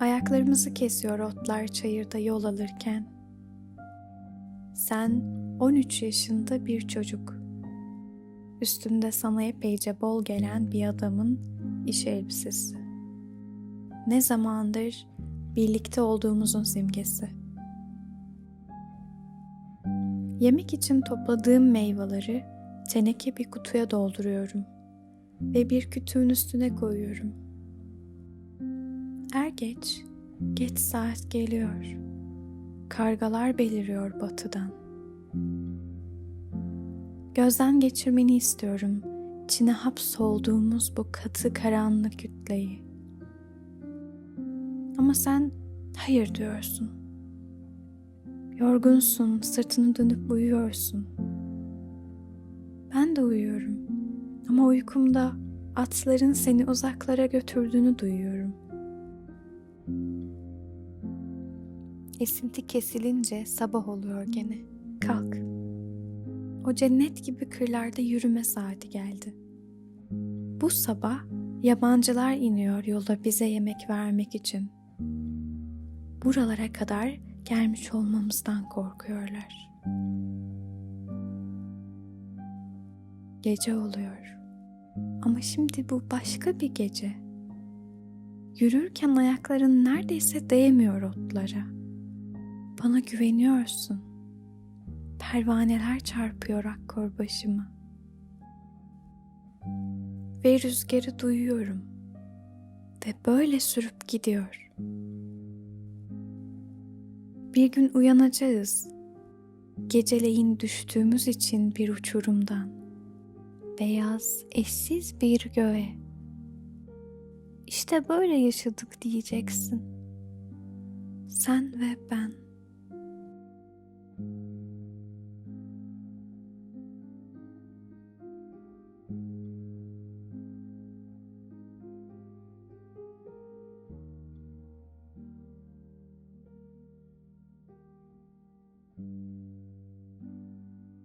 Ayaklarımızı kesiyor otlar çayırda yol alırken. Sen 13 yaşında bir çocuk. Üstünde sana epeyce bol gelen bir adamın iş elbisesi. Ne zamandır birlikte olduğumuzun simgesi. Yemek için topladığım meyveleri teneke bir kutuya dolduruyorum ve bir kütüğün üstüne koyuyorum. Er geç, geç saat geliyor. Kargalar beliriyor batıdan. Gözden geçirmeni istiyorum içine hapsolduğumuz bu katı karanlık kütleyi. Ama sen hayır diyorsun. Yorgunsun, sırtını dönüp uyuyorsun. Ben de uyuyorum. Ama uykumda atların seni uzaklara götürdüğünü duyuyorum. Esinti kesilince sabah oluyor gene. Kalk. O cennet gibi kırlarda yürüme saati geldi. Bu sabah yabancılar iniyor yola bize yemek vermek için. Buralara kadar gelmiş olmamızdan korkuyorlar. Gece oluyor. Ama şimdi bu başka bir gece. Yürürken ayakların neredeyse değmiyor otlara. Bana güveniyorsun. Pervaneler çarpıyor akkor başıma. Ve rüzgarı duyuyorum. Ve böyle sürüp gidiyor. Bir gün uyanacağız. Geceleyin düştüğümüz için bir uçurumdan. Beyaz, eşsiz bir göğe. İşte böyle yaşadık diyeceksin. Sen ve ben.